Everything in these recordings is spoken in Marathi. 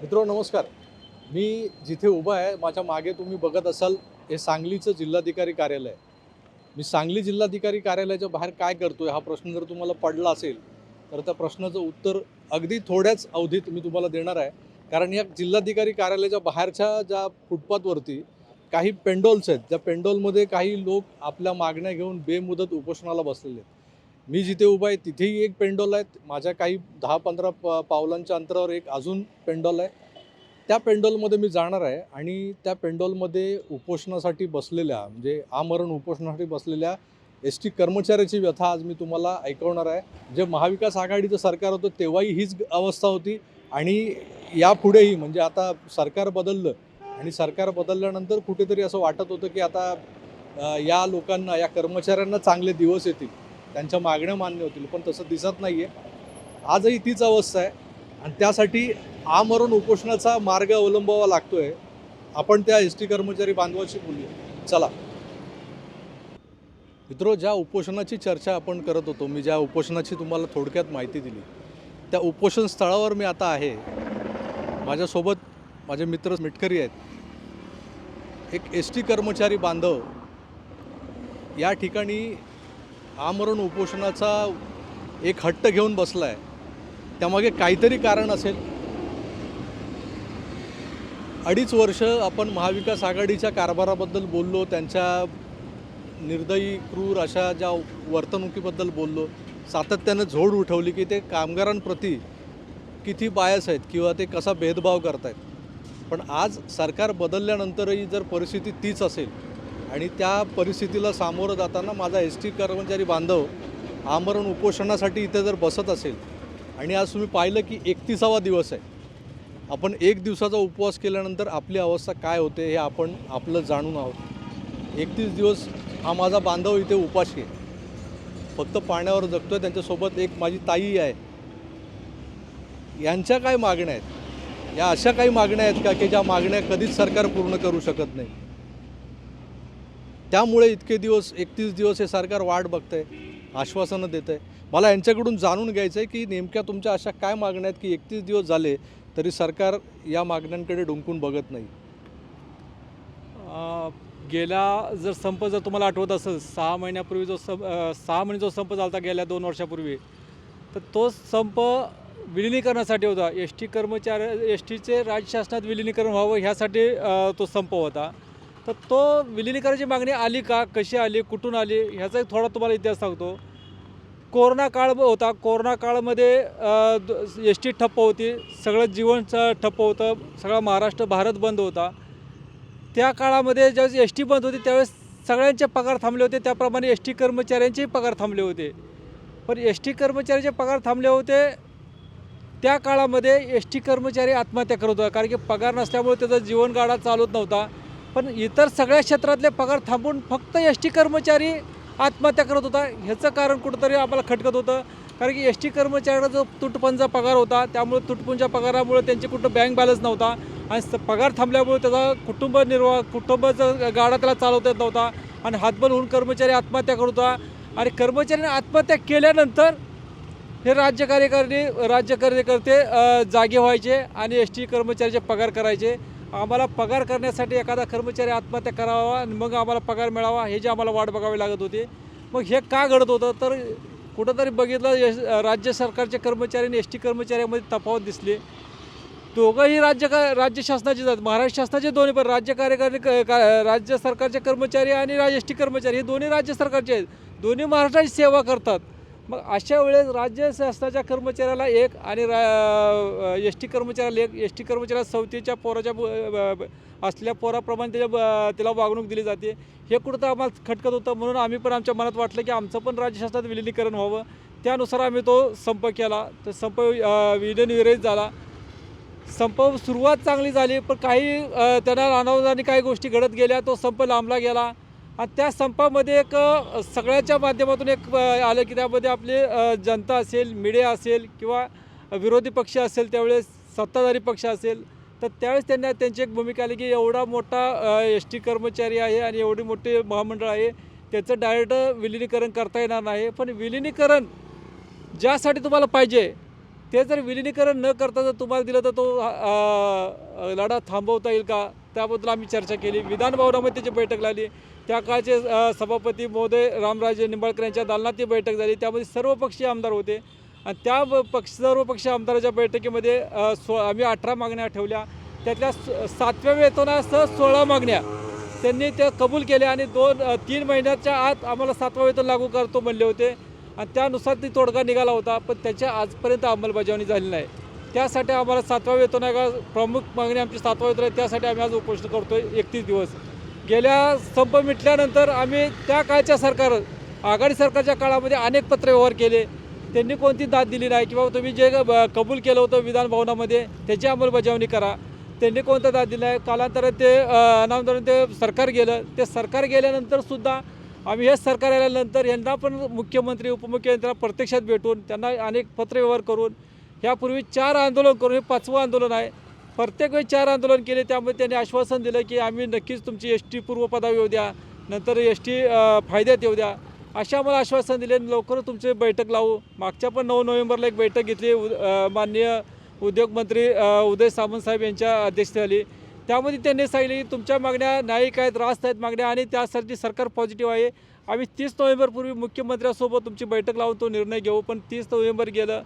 मित्रो नमस्कार. मी जिथे उभा आहे माझ्या मागे तुम्ही बघत असाल हे सांगलीचं जिल्हाधिकारी कार्यालय आहे. मी सांगली जिल्हाधिकारी कार्यालयाच्या बाहेर काय करतोय हा प्रश्न जर तुम्हाला पडला असेल तर त्या प्रश्नाचं उत्तर अगदी थोड्याच अवधीत मी तुम्हाला देणार आहे. कारण या जिल्हाधिकारी कार्यालयाच्या बाहेरच्या ज्या फुटपाथवरती काही पेंडॉल्स आहेत ज्या पेंडॉलमध्ये काही लोक आपल्या मागण्या घेऊन बेमुदत उपोषणाला बसलेले आहेत. मी जिथे उभा आहे तिथेही एक पेंडॉल आहेत. माझ्या काही दहा पंधरा प पावलांच्या अंतरावर एक अजून पेंडॉल आहे. त्या पेंडॉलमध्ये मी जाणार आहे आणि त्या पेंडॉलमध्ये उपोषणासाठी बसलेल्या म्हणजे आमरण उपोषणासाठी बसलेल्या एस टी कर्मचाऱ्याची व्यथा आज मी तुम्हाला ऐकवणार आहे. जे महाविकास आघाडीचं सरकार होतं तेव्हाही हीच अवस्था होती आणि यापुढेही म्हणजे आता सरकार बदललं आणि सरकार बदलल्यानंतर कुठेतरी असं वाटत होतं की आता या लोकांना या कर्मचाऱ्यांना चांगले दिवस येतील. त्यांच्या मागण्या मान्य होतील पण तसं दिसत नाही आहे आजही तीच अवस्था आहे. आणि त्यासाठी आमरण उपोषणाचा मार्ग अवलंबावा लागतो आहे आपण त्या एस टी कर्मचारी बांधवाशी बोलूया. चला. मित्रो ज्या उपोषणाची चर्चा आपण करत होतो मी ज्या उपोषणाची तुम्हाला थोडक्यात माहिती दिली त्या उपोषण स्थळावर मी आता आहे. माझ्यासोबत माझे मित्र मिटकरी आहेत. एक एस टी कर्मचारी बांधव या ठिकाणी आमरण उपोषणाचा एक हट्ट घेऊन बसला आहे त्यामागे काहीतरी कारण असेल. अडीच वर्ष आपण महाविकास आघाडीच्या कारभाराबद्दल बोललो त्यांच्या निर्दयी क्रूर अशा ज्या वर्तणुकीबद्दल बोललो सातत्यानं झोड उठवली की ते कामगारांप्रती किती बायस आहेत किंवा ते कसा भेदभाव करत आहेत पण आज सरकार बदलल्यानंतरही जर परिस्थिती तीच असेल आणि त्या परिस्थितीला सामोरं जाताना माझा एस टी कर्मचारी बांधव आमरण उपोषणासाठी इथे जर बसत असेल आणि आज तुम्ही पाहिलं की एकतीसावा दिवस आहे आपण एक दिवसाचा उपवास केल्यानंतर आपली अवस्था काय होते हे आपण आपलं जाणून आहोत. एकतीस दिवस हा माझा बांधव इथे उपाशी आहे. फक्त पाण्यावर जगतो आहे त्यांच्यासोबत एक माझी ताई आहे. यांच्या काय मागण्या आहेत? या अशा काही मागण्या आहेत का की ज्या मागण्या कधीच सरकार पूर्ण करू शकत नाही? त्यामुळे इतके दिवस एकतीस दिवस हे सरकार वाट बघतंय आश्वासनं देत आहे मला यांच्याकडून जाणून घ्यायचं आहे की नेमक्या तुमच्या अशा काय मागण्या आहेत की एकतीस दिवस झाले तरी सरकार या मागण्यांकडे डुंकून बघत नाही? गेला जर संप जर तुम्हाला आठवत असेल सहा महिन्यापूर्वी जो संप सहा महिने जो संप झाला होता गेल्या दोन वर्षापूर्वी तर तो संप विलिनीकरणासाठी होता. एस टी कर्मचारी एस टीचे राज्य शासनात विलिनीकरण व्हावं ह्यासाठी तो संप होता. तर तो विलिनीकरणाची मागणी आली का? कशी आली? कुठून आली? ह्याचा एक थोडा तुम्हाला इतिहास सांगतो. कोरोना काळ होता. कोरोना काळामध्ये एस टी ठप्प होती. सगळं जीवन ठप्प होतं. सगळा महाराष्ट्र भारत बंद होता. त्या काळामध्ये ज्यावेळेस एस टी बंद होती त्यावेळेस सगळ्यांचे पगार थांबले होते. त्याप्रमाणे एस टी कर्मचाऱ्यांचेही पगार थांबले होते. पण एस टी कर्मचाऱ्यांचे पगार थांबले होते. त्या काळामध्ये एस टी कर्मचारी आत्महत्या करत होता. कारण की पगार नसल्यामुळे त्याचा जीवनगाडा चालत नव्हता. पण इतर सगळ्या क्षेत्रातले पगार थांबून फक्त एस टी कर्मचारी आत्महत्या करत होता. ह्याचं कारण कुठंतरी आम्हाला खटकत होतं. कारण की एस टी कर्मचाऱ्यांना जो तुटपणचा पगार होता त्यामुळे तुटपुंजा पगारामुळे त्यांचे कुठं बँक बॅलन्स नव्हता. आणि स- पगार थांबल्यामुळे त्याचा कुटुंब निर्वाह कुटुंबाचा गाडा त्याला चालवता येत नव्हता. आणि हातबल होऊन कर्मचारी आत्महत्या करत होता. आणि कर्मचाऱ्यांनी आत्महत्या केल्यानंतर हे राज्य कार्यकारिणी राज्य कार्यकर्ते जागे व्हायचे आणि एस टी कर्मचाऱ्याचे पगार करायचे. आम्हाला पगार करण्यासाठी एखादा कर्मचारी आत्महत्या करावा आणि मग आम्हाला पगार मिळावा हे जे आम्हाला वाट बघावी लागत होती. मग हे का घडत होतं? तर कुठंतरी बघितलं यश राज्य सरकारचे कर्मचारी आणि एस टी कर्मचाऱ्यामध्ये तफावत दिसली. दोघंही राज्य का राज्य शासनाचे जात महाराष्ट्र शासनाचे दोन्ही पण राज्य कार्यकारी क- का- राज्य सरकारचे कर्मचारी आणि राज एस टी कर्मचारी हे दोन्ही राज्य सरकारचे आहेत. दोन्ही महाराष्ट्राची सेवा करतात. मग अशा वेळेस राज्य शासनाच्या कर्मचाऱ्याला एक आणि रा एस टी कर्मचाऱ्याला एक एस टी कर्मचाऱ्याला सवतीच्या पोराच्या ब- ब- असलेल्या पोराप्रमाणे त्याच्या ब- त्याला वागणूक दिली जाते. हे कुठं तर आम्हाला खटकत होतं. म्हणून आम्ही पण आमच्या मनात वाटलं की आमचं पण राज्य शासनात विलिनीकरण व्हावं. त्यानुसार आम्ही तो संप केला. तर संप अ, विलीनविरहित झाला. संप सुरुवात चांगली झाली पण काही त्यांना अनावधानी काही गोष्टी घडत गेल्या. तो संप लांबला गेला. आणि त्या संपामध्ये एक सगळ्याच्या माध्यमातून एक आलं की त्यामध्ये आपली जनता असेल मीडिया असेल किंवा विरोधी पक्ष असेल त्यावेळेस सत्ताधारी पक्ष असेल तर त्यावेळेस त्यांना त्यांची एक भूमिका आली की एवढा मोठा एस टी कर्मचारी आहे आणि एवढी मोठी महामंडळ आहे त्याचं डायरेक्ट विलिनीकरण करता येणार नाही. पण विलिनीकरण ज्यासाठी तुम्हाला पाहिजे ते जर विलिनीकरण न करता जर तुम्हाला दिलं तर तो लढा थांबवता येईल का? त्याबद्दल आम्ही चर्चा केली. विधान भवनामध्ये त्याची बैठक लागली. त्या काळचे सभापती महोदय रामराजे निंबाळकर यांच्या दालनात ती बैठक झाली. त्यामध्ये सर्व पक्षीय आमदार होते. आणि त्या पक्ष सर्व पक्षीय आमदाराच्या बैठकीमध्ये सो आम्ही अठरा मागण्या ठेवल्या. त्यातल्या सातव्या वेतनासह सोळा मागण्या त्यांनी त्या कबूल केल्या आणि दोन तीन महिन्याच्या आत आम्हाला सातवा वेतन लागू करतो म्हणले होते. आणि त्यानुसार ती तोडगा निघाला होता पण त्याच्या आजपर्यंत अंमलबजावणी झाली नाही. त्यासाठी आम्हाला सातवा वेतन आहे प्रमुख मागणी आमची सातवा वेतन आहे त्यासाठी आम्ही आज उपोषण आहे एकतीस दिवस. गेल्या संप मिटल्यानंतर आम्ही त्या काळच्या सरकार आघाडी सरकारच्या काळामध्ये अनेक पत्रव्यवहार केले. त्यांनी कोणती दाद दिली नाही किंवा तुम्ही जे कबूल केलं होतं विधानभवनामध्ये त्याची अंमलबजावणी करा. त्यांनी कोणता दाद दिला आहे कालांतरात ते अ, ते सरकार गेलं. ते सरकार गेल्यानंतरसुद्धा आम्ही हेच सरकार आल्यानंतर यांना पण मुख्यमंत्री उपमुख्यमंत्र्यांना प्रत्यक्षात भेटून त्यांना अनेक पत्रव्यवहार करून ह्यापूर्वी चार आंदोलन करून हे पाचवं आंदोलन आहे. प्रत्येक वेळी चार आंदोलन केले त्यामुळे त्यांनी आश्वासन दिलं की आम्ही नक्कीच तुमची एस टी पूर्वपदा येऊ द्या नंतर एस टी फायद्यात येऊ द्या. अशा आम्हाला आश्वासन दिले आणि लवकरच तुमची बैठक लावू. मागच्या पण नऊ नोव्हेंबरला एक बैठक घेतली माननीय उद्योगमंत्री उदय सामंत साहेब यांच्या अध्यक्षतेखाली. त्यामध्ये त्यांनी सांगितले की तुमच्या मागण्या न्यायिक आहेत रास्त आहेत मागण्या आणि त्यासाठी सरकार पॉझिटिव्ह आहे. आम्ही तीस नोव्हेंबरपूर्वी मुख्यमंत्र्यांसोबत तुमची बैठक लावून तो निर्णय घेऊ पण तीस नोव्हेंबर गेलं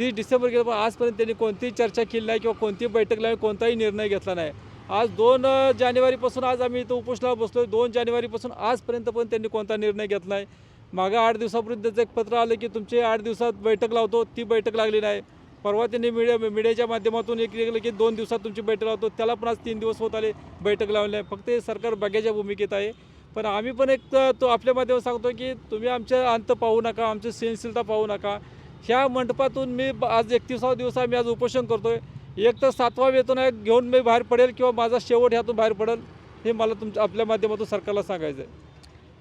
तीस डिसेंबर गेलं पण आजपर्यंत त्यांनी कोणतीही चर्चा केली नाही किंवा कोणतीही बैठक लावली कोणताही निर्णय घेतला नाही. आज दोन जानेवारीपासून आज आम्ही इथं उपोषणावर बसलो दोन जानेवारीपासून आजपर्यंत पण त्यांनी कोणता निर्णय घेतला नाही. मागं आठ दिवसापर्यंत त्याचं एक पत्र आलं की तुमचे आठ दिवसात बैठक लावतो ती बैठक लागली नाही. परवा त्यांनी मीडिया मीडियाच्या माध्यमातून एक केलं की दोन दिवसात तुमची बैठक लावतो. त्याला पण आज तीन दिवस होत आले बैठक लावली नाही. फक्त हे सरकार बघ्याच्या भूमिकेत आहे. पण आम्ही पण एक तो आपल्या माध्यमात सांगतो की तुम्ही आमच्या अंत पाहू नका आमची सहनशीलता पाहू नका. ह्या मंडपातून मी आज एकतीसावा दिवस आहे मी आज उपोषण करतोय. एक तर सातवा वेतन आहे घेऊन मी बाहेर पडेल किंवा माझा शेवट ह्यातून बाहेर पडेल हे मला तुमच्या आपल्या माध्यमातून सरकारला सांगायचं आहे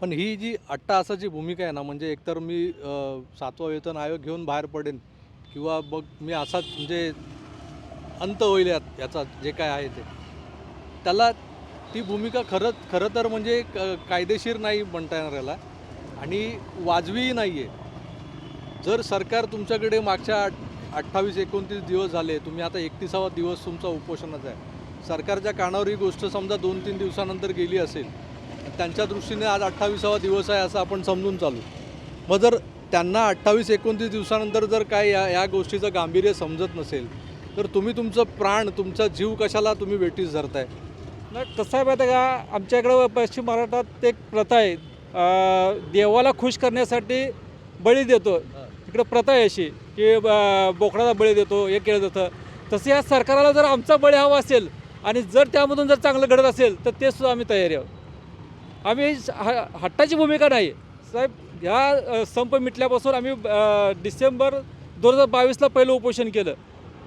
पण ही जी अट्टासाची भूमिका आहे ना म्हणजे एकतर मी सातवा वेतन आयोग घेऊन बाहेर पडेन किंवा मग मी असाच म्हणजे अंत होईल यात याचा जे काय आहे ते. त्याला ती भूमिका खरं खरं तर म्हणजे क- कायदेशीर नाही म्हणता येणार याला. आणि वाजवीही नाही आहे जर सरकार तुमच्याकडे मागच्या अठ्ठावीस एकोणतीस दिवस झाले तुम्ही आता एकतीसावा दिवस तुमचा उपोषणाचा आहे. सरकारच्या कानावर ही गोष्ट समजा दोन तीन दिवसानंतर गेली असेल त्यांच्या दृष्टीने आज अठ्ठावीसावा दिवस आहे असं आपण समजून चालू. मग जर त्यांना अठ्ठावीस एकोणतीस दिवसानंतर जर काय या या गोष्टीचं गांभीर्य समजत नसेल तर तुम्ही तुमचं प्राण तुमचा जीव कशाला तुम्ही वेटीस धरताय? नाही कसं आहे माहिती का? आमच्या इकडं पश्चिम महाराष्ट्रात एक प्रथा आहे. देवाला खुश करण्यासाठी बळी देतो. इकडं प्रथा आहे अशी की ब- बोकडाला बळी देतो हे केलं जातं. तसं या सरकारला जर आमचा बळी हवा असेल आणि जर त्यामधून जर चांगलं घडत असेल तर ते सुद्धा आम्ही तयारी आहोत. आम्ही ह- हट्टाची भूमिका नाही. साहेब ह्या संप मिटल्यापासून आम्ही डिसेंबर दोन हजार बावीसला पहिलं उपोषण केलं.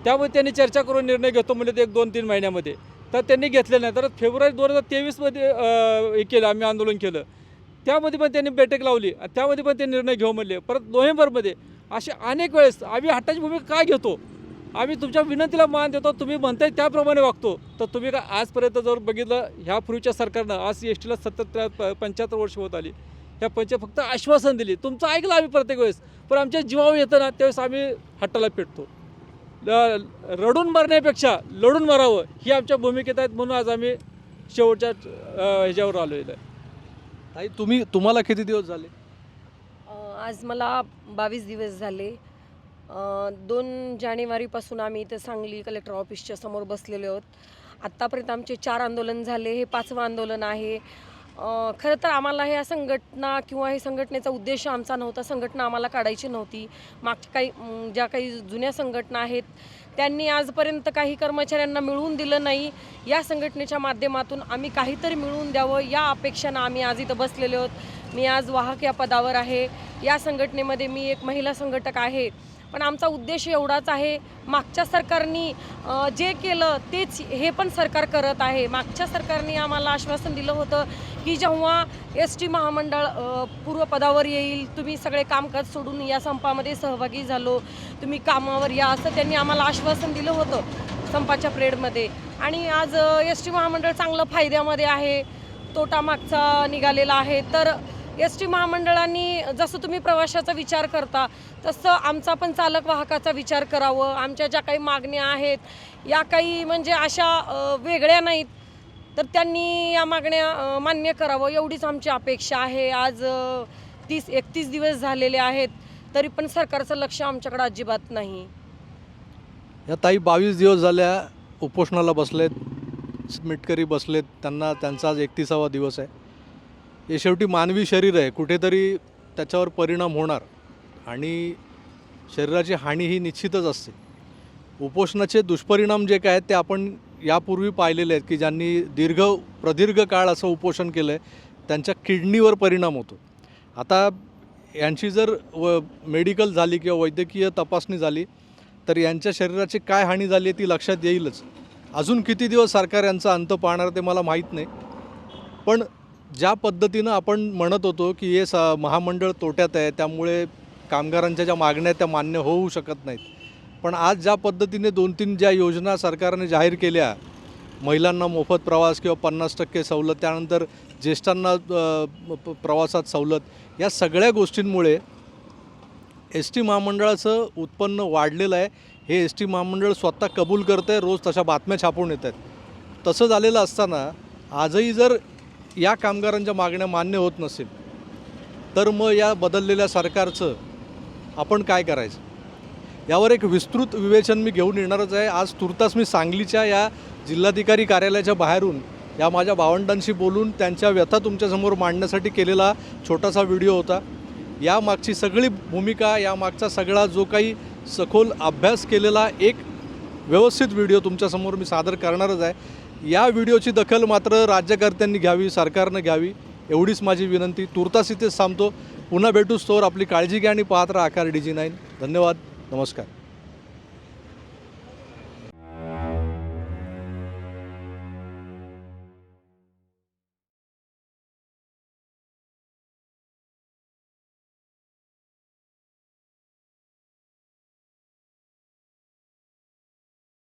त्यामुळे त्यांनी चर्चा करून निर्णय घेतो म्हणजे एक दोन तीन महिन्यामध्ये. तर त्यांनी घेतलेलं नाही. तर फेब्रुवारी दोन हजार तेवीसमध्ये हे केलं आम्ही आंदोलन केलं. त्यामध्ये पण त्यांनी बैठक लावली. त्यामध्ये पण ते निर्णय घेऊ म्हणले. परत नोव्हेंबरमध्ये असे अनेक वेळेस आम्ही हट्टाची भूमिका का घेतो? आम्ही तुमच्या विनंतीला मान देतो तुम्ही म्हणताय त्याप्रमाणे वागतो. तर तुम्ही का आजपर्यंत जर बघितलं ह्या पूर्वीच्या सरकारनं आज एस टीला सत्तर पंच्याहत्तर वर्ष होत आली. ह्या पंच फक्त आश्वासन दिली. तुमचं ऐकलं आम्ही प्रत्येक वेळेस पण आमच्या जीवावर येतं ना त्यावेळेस आम्ही हट्टाला पेटतो. रडून मरण्यापेक्षा लढून मरावं ही आमच्या भूमिकेत आहेत म्हणून आज आम्ही शेवटच्या ह्याच्यावर आलो आहे ताई तुम्ही तुम्हाला किती दिवस झाले? आज मला बावीस दिवस झाले. दोन जानेवारीपासून आम्ही इथं सांगली कलेक्टर ऑफिसच्या समोर बसलेले आहोत. आत्तापर्यंत आमचे चार आंदोलन झाले हे पाचवं आंदोलन आहे. खरं तर आम्हाला ह्या संघटना किंवा हे संघटनेचा उद्देश आमचा नव्हता संघटना आम्हाला काढायची नव्हती. मागच्या काही ज्या काही जुन्या संघटना आहेत त्यांनी आजपर्यंत काही कर्मचाऱ्यांना मिळवून दिलं नाही. या संघटनेच्या माध्यमातून आम्ही काहीतरी मिळवून द्यावं या अपेक्षानं आम्ही आज इथं बसलेले आहोत. मी आज वाहक या पदावर आहे. या संघटनेमध्ये मी एक महिला संघटक आहे. पण आमचा उद्देश एवढाच आहे मागच्या सरकारनी जे केलं तेच हे पण सरकार करत आहे. मागच्या सरकारने आम्हाला आश्वासन दिलं होतं की जेव्हा एस टी महामंडळ पूर्वपदावर येईल तुम्ही सगळे कामकाज सोडून या संपामध्ये सहभागी झालो तुम्ही कामावर या असं त्यांनी आम्हाला आश्वासन दिलं होतं संपाच्या प्रेडमध्ये. आणि आज एस टी महामंडळ चांगलं फायद्यामध्ये आहे तोटा मागचा निघालेला आहे. तर एस टी महामंडळांनी जसं तुम्ही प्रवाशाचा विचार करता तसं आमचा पण चालक वाहकाचा विचार करावं. आमच्या ज्या काही मागण्या आहेत या काही म्हणजे अशा वेगळ्या नाहीत. तर त्यांनी या मागण्या मान्य करावं. एवढीच आमची अपेक्षा आहे. आज तीस एकतीस दिवस झालेले आहेत तरी पण सरकारचं लक्ष आमच्याकडे अजिबात नाही. या ताई बावीस दिवस झाल्या उपोषणाला बसलेत मिटकरी बसलेत त्यांना त्यांचा आज एकतीसावा दिवस आहे. हे शेवटी मानवी शरीर आहे कुठेतरी त्याच्यावर परिणाम होणार. आणि शरीराची हानी ही निश्चितच असते. उपोषणाचे दुष्परिणाम जे काय आहेत ते आपण यापूर्वी पाहिलेले आहेत की ज्यांनी दीर्घ प्रदीर्घ काळ असं उपोषण केलं आहे त्यांच्या किडनीवर परिणाम होतो. आता यांची जर व मेडिकल झाली किंवा वैद्यकीय तपासणी झाली तर यांच्या शरीराची काय हानी झाली आहे ती लक्षात येईलच. अजून किती दिवस सरकार यांचा अंत पाहणार ते मला माहीत नाही. पण ज्या पद्धतीनं आपण म्हणत होतो की हे स महामंडळ तोट्यात आहे त्यामुळे कामगारांच्या ज्या मागण्या आहेत त्या मान्य होऊ शकत नाहीत. पण आज ज्या पद्धतीने दोन तीन ज्या योजना सरकारने जाहीर केल्या महिलांना मोफत प्रवास किंवा पन्नास टक्के सवलत त्यानंतर ज्येष्ठांना प- प्रवासात सवलत या सगळ्या गोष्टींमुळे एस टी महामंडळाचं उत्पन्न वाढलेलं आहे. हे एस टी महामंडळ स्वतः कबूल करतं आहे रोज तशा बातम्या छापून येत आहेत तसं झालेलं असताना आजही जर या कामगारांच्या मागण्या मान्य होत नसेल तर मग या बदललेल्या सरकारचं आपण काय करायचं? यावर एक विस्तृत विवेचन मी घेऊन येणारच आहे. आज तुर्तास मी सांगलीच्या या जिल्हाधिकारी कार्यालयाच्या बाहेरून या माझ्या भावंडांशी बोलून त्यांच्या व्यथा तुमच्यासमोर मांडण्यासाठी केलेला छोटासा व्हिडिओ होता. या मागची सगळी भूमिका या मागचा सगळा जो काही सखोल अभ्यास केलेला एक व्यवस्थित व्हिडिओ तुमच्यासमोर मी सादर करणारच आहे. या व्हिडिओची दखल मात्र राज्यकर्त्यांनी घ्यावी सरकारनं घ्यावी एवढीच माझी विनंती. तुर्तास इथेच थांबतो. पुन्हा भेटूच तोवर आपली काळजी घ्या आणि पाहत राहा आकार डी जी नाईन. धन्यवाद. नमस्कार.